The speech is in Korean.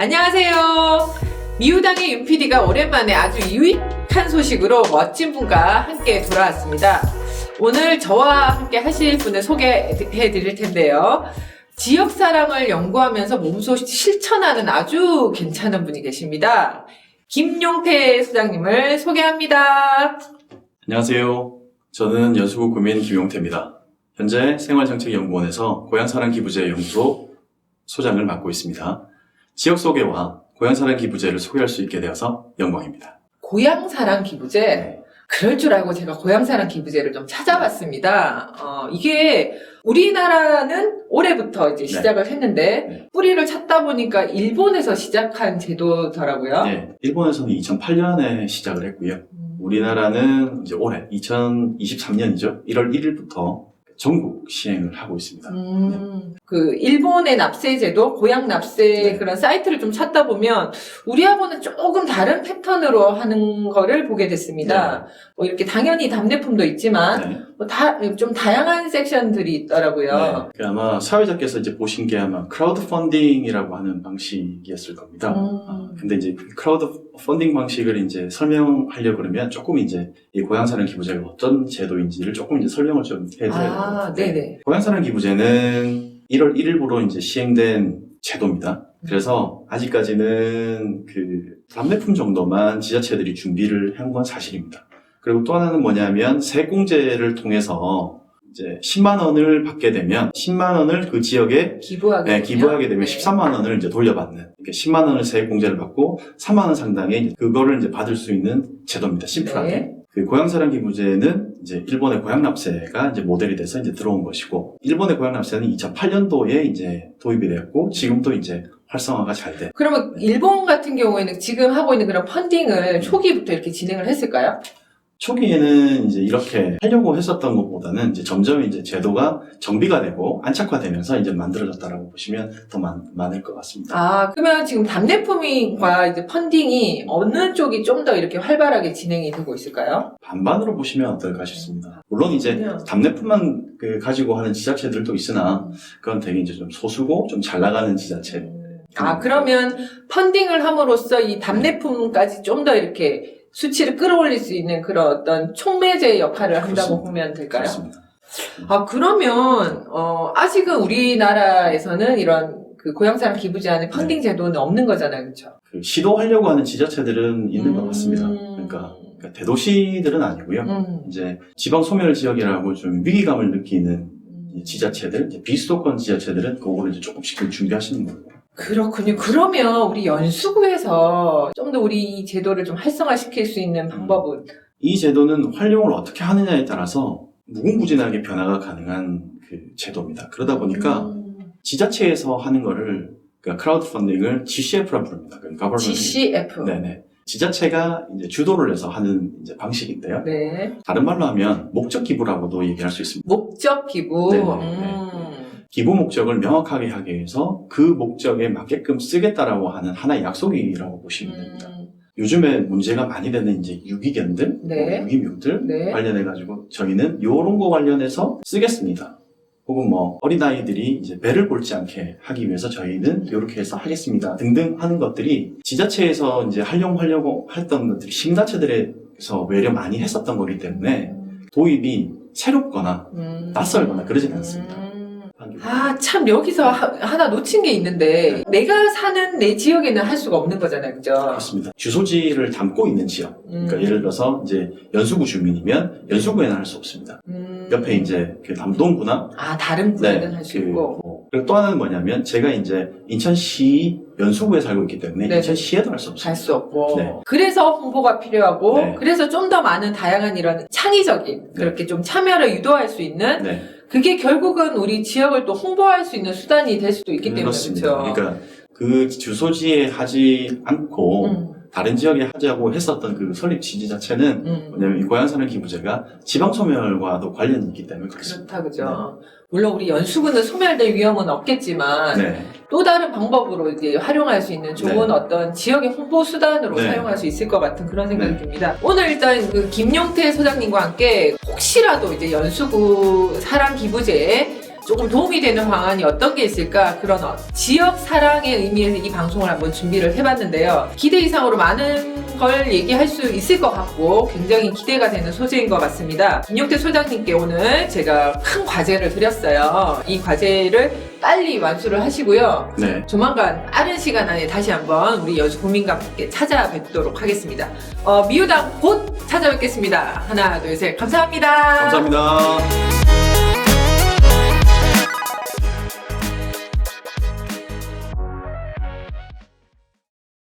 안녕하세요. 미우당의 윤 PD가 오랜만에 아주 유익한 소식으로 멋진 분과 함께 돌아왔습니다. 오늘 저와 함께 하실 분을 소개해 드릴 텐데요. 지역 사랑을 연구하면서 몸소 실천하는 아주 괜찮은 분이 계십니다. 김용태 소장님을 소개합니다. 안녕하세요. 저는 연수구 구민 김용태입니다. 현재 생활정책연구원에서 고향사랑 기부제 연구소 소장을 맡고 있습니다. 지역 소개와 고향사랑 기부제를 소개할 수 있게 되어서 영광입니다. 고향사랑 기부제. 그럴 줄 알고 제가 고향사랑 기부제를 좀 찾아봤습니다. 어, 이게 우리나라는 올해부터 이제 네. 시작을 했는데 네. 뿌리를 찾다 보니까 일본에서 시작한 제도더라고요. 네, 일본에서는 2008년에 시작을 했고요. 음. 우리나라는 이제 올해 2023년이죠. 1월 1일부터 전국 시행을 하고 있습니다. 음, 그 일본의 납세 제도, 고향 납세 네. 그런 사이트를 좀 찾다 보면 우리하고는 조금 다른 패턴으로 하는 거를 보게 됐습니다. 뭐 이렇게 당연히 답례품도 있지만 네. 뭐 다, 좀 다양한 섹션들이 있더라고요. 네. 그 아마 사회자께서 이제 보신 게 아마 크라우드 펀딩이라고 하는 방식이었을 겁니다. 음. 아, 근데 이제 그 크라우드 펀딩 방식을 이제 설명하려 그러면 조금 이제 이 고향사랑 기부제가 어떤 제도인지를 조금 이제 설명을 좀 해드려야 아, 됩니다. 네네. 고향사랑 기부제는 1월 1일부로 이제 시행된 제도입니다. 그래서 아직까지는 그 답례품 정도만 지자체들이 준비를 한 건 사실입니다. 그리고 또 하나는 뭐냐면 세공제를 통해서 이제 10만 원을 받게 되면 10만 원을 그 지역에 기부하게 네, 되면? 기부하게 되면 네. 13만 원을 이제 돌려받는. 그러니까 10만 원을 세액 공제를 받고 3만 원 상당의 이제 그거를 이제 받을 수 있는 제도입니다. 심플하게. 네. 그 고향사랑 기부제는 이제 일본의 고향납세가 이제 모델이 돼서 이제 들어온 것이고 일본의 고향납세는 2008년도에 이제 도입이 되었고 지금도 이제 활성화가 잘 돼. 그러면 일본 같은 경우에는 지금 하고 있는 그런 음. 펀딩을 초기부터 이렇게 진행을 했을까요? 초기에는 이제 이렇게 하려고 했었던 것보다는 이제 점점 이제 제도가 정비가 되고 안착화되면서 이제 만들어졌다라고 보시면 더 많, 많을 것 같습니다. 아, 그러면 지금 답례품과 이제 펀딩이 어느 쪽이 좀 더 이렇게 활발하게 진행이 되고 있을까요? 반반으로 보시면 어떨까 싶습니다. 물론 이제 그렇군요. 답례품만 그 가지고 하는 지자체들도 있으나 음. 그건 되게 이제 좀 소수고 좀 잘 나가는 지자체. 아, 그러면 펀딩을 함으로써 이 답례품까지 좀 더 이렇게 수치를 끌어올릴 수 있는 그런 어떤 촉매제 역할을 한다고 그렇습니다. 보면 될까요? 그렇습니다. 아, 그러면, 어, 아직은 우리나라에서는 이런 그 고향사랑 기부제한의 펀딩 제도는 없는 거잖아요. 그렇죠? 그 시도하려고 하는 지자체들은 있는 것 같습니다. 음. 그러니까, 그러니까 대도시들은 아니고요. 음. 이제 지방 소멸 지역이라고 좀 위기감을 느끼는 음. 이 지자체들, 비수도권 지자체들은 그거를 이제 조금씩 좀 준비하시는 거고. 그렇군요. 그러면 우리 연수구에서 좀 더 우리 이 제도를 좀 활성화시킬 수 있는 방법은 이 제도는 활용을 어떻게 하느냐에 따라서 무궁무진하게 변화가 가능한 그 제도입니다. 그러다 보니까 음. 지자체에서 하는 거를 그러니까 크라우드 펀딩을 GCF라고 부릅니다. 그러니까 Government- GCF. 네네. 지자체가 이제 주도를 해서 하는 이제 방식인데요. 네. 다른 말로 하면 목적 기부라고도 얘기할 수 있습니다. 목적 기부. 네, 네, 음. 기부 목적을 명확하게 하기 위해서 그 목적에 맞게끔 쓰겠다라고 하는 하나의 약속이라고 보시면 됩니다. 음. 요즘에 문제가 많이 되는 이제 유기견들, 네. 뭐 유기묘들 네. 관련해가지고 저희는 요런 거 관련해서 쓰겠습니다. 혹은 뭐 어린아이들이 이제 배를 골지 않게 하기 위해서 저희는 이렇게 해서 하겠습니다. 등등 하는 것들이 지자체에서 이제 활용하려고 했던 것들이 시민단체들에서 외려 많이 했었던 거기 때문에 도입이 새롭거나 음. 낯설거나 그러진 않습니다. 음. 아, 참, 여기서 하, 하나 놓친 게 있는데, 내가 사는 내 지역에는 할 수가 없는 거잖아요. 그죠? 그렇습니다. 주소지를 담고 있는 지역. 그러니까 음. 예를 들어서 이제 연수구 주민이면 연수구에는 할 수 없습니다. 음. 옆에 이제 그 남동구나 아, 다른 구에는 할 수 그 있고. 뭐, 그리고 또 하나는 뭐냐면 제가 이제 인천시 연수구에 살고 있기 때문에 네. 인천시에도 할 수 없습니다. 할 수 없고. 네. 그래서 홍보가 필요하고, 네. 그래서 좀 더 많은 다양한 이런 창의적인, 그렇게 좀 참여를 유도할 수 있는, 네, 그게 결국은 우리 지역을 또 홍보할 수 있는 수단이 될 수도 있기 때문에. 그렇습니다. 그렇죠? 그러니까 그 주소지에 하지 않고 음, 다른 지역에 하자고 했었던 그 설립 취지 자체는 음. 뭐냐면 이 고향사는 기부제가 지방 소멸과도 관련이 있기 때문에 그렇습니다. 그렇다, 그죠? 물론 우리 연수구는 소멸될 위험은 없겠지만, 네. 또 다른 방법으로 이제 활용할 수 있는 좋은 네. 어떤 지역의 홍보 수단으로 네. 사용할 수 있을 것 같은 그런 생각이 네. 듭니다. 오늘 일단 그 김용태 소장님과 함께 혹시라도 이제 연수구 사랑 기부제에 조금 도움이 되는 방안이 어떤 게 있을까 그런 어- 지역 사랑의 의미에서 이 방송을 한번 준비를 해봤는데요. 기대 이상으로 많은 걸 얘기할 수 있을 것 같고 굉장히 기대가 되는 소재인 것 같습니다. 김용태 소장님께 오늘 제가 큰 과제를 드렸어요. 이 과제를 빨리 완수를 하시고요. 네. 조만간 빠른 시간 안에 다시 한번 우리 여주 국민과 함께 찾아뵙도록 하겠습니다. 어, 미우당 곧 찾아뵙겠습니다. 하나, 둘, 셋. 감사합니다. 감사합니다.